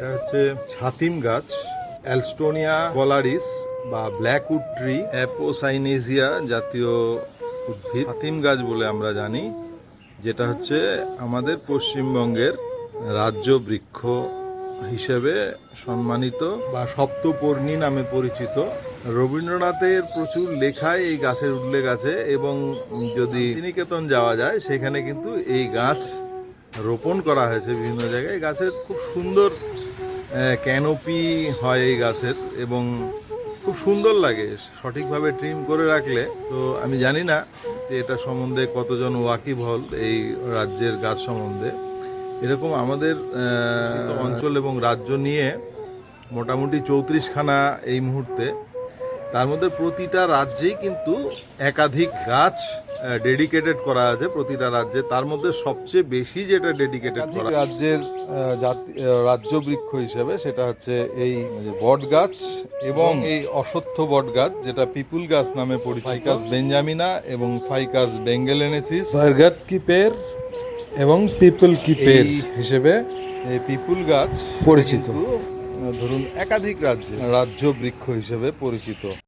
এটা হচ্ছে ছাতিম গাছ অ্যালস্টোনিয়া কলারিস বা ব্ল্যাকউড ট্রি অ্যাপোসাইনেজিয়া জাতীয় উদ্ভিদ। ছাতিম গাছ বলে আমরা জানি, যেটা হচ্ছে আমাদের পশ্চিমবঙ্গের রাজ্য বৃক্ষ হিসেবে সম্মানিত বা সপ্তপর্ণী নামে পরিচিত। রবীন্দ্রনাথের প্রচুর লেখায় এই গাছের উল্লেখ আছে এবং যদি নিকেতন যাওয়া যায়, সেখানে কিন্তু এই গাছ রোপণ করা হয়েছে বিভিন্ন জায়গায়। গাছের খুব সুন্দর ক্যানোপি হয় এই গাছের এবং খুব সুন্দর লাগে। সঠিকভাবে ট্রিম করে রাখলে, তো আমি জানি না যে এটা সম্বন্ধে কতজন ওয়াকিব হল এই রাজ্যের গাছ সম্বন্ধে। এরকম আমাদের অঞ্চল এবং রাজ্য নিয়ে মোটামুটি চৌত্রিশখানা এই মুহূর্তে। তার মধ্যে প্রতিটা রাজ্যেই কিন্তু একাধিক গাছ ডেডিকেটেড করা আছে প্রতিটা রাজ্যে। তার মধ্যে সবচেয়ে বেশি যেটা ডেডিকেটেড করা রাজ্যের জাতি- রাজ্য বৃক্ষ হিসেবে সেটা হচ্ছে এই বট গাছ এবং এই অশ্বত্থ বট গাছ যেটা পিপুল গাছ নামে পরিচিত। ফাইকাস বেঞ্জামিনা এবং ফাইকাস বেঙ্গেলেনেসিস বরগদ কি পের? এবং পিপল কি পের? হিসেবে এই পিপুল গাছ পরিচিত। ধরুন একাধিক রাজ্যে রাজ্য বৃক্ষ হিসেবে পরিচিত।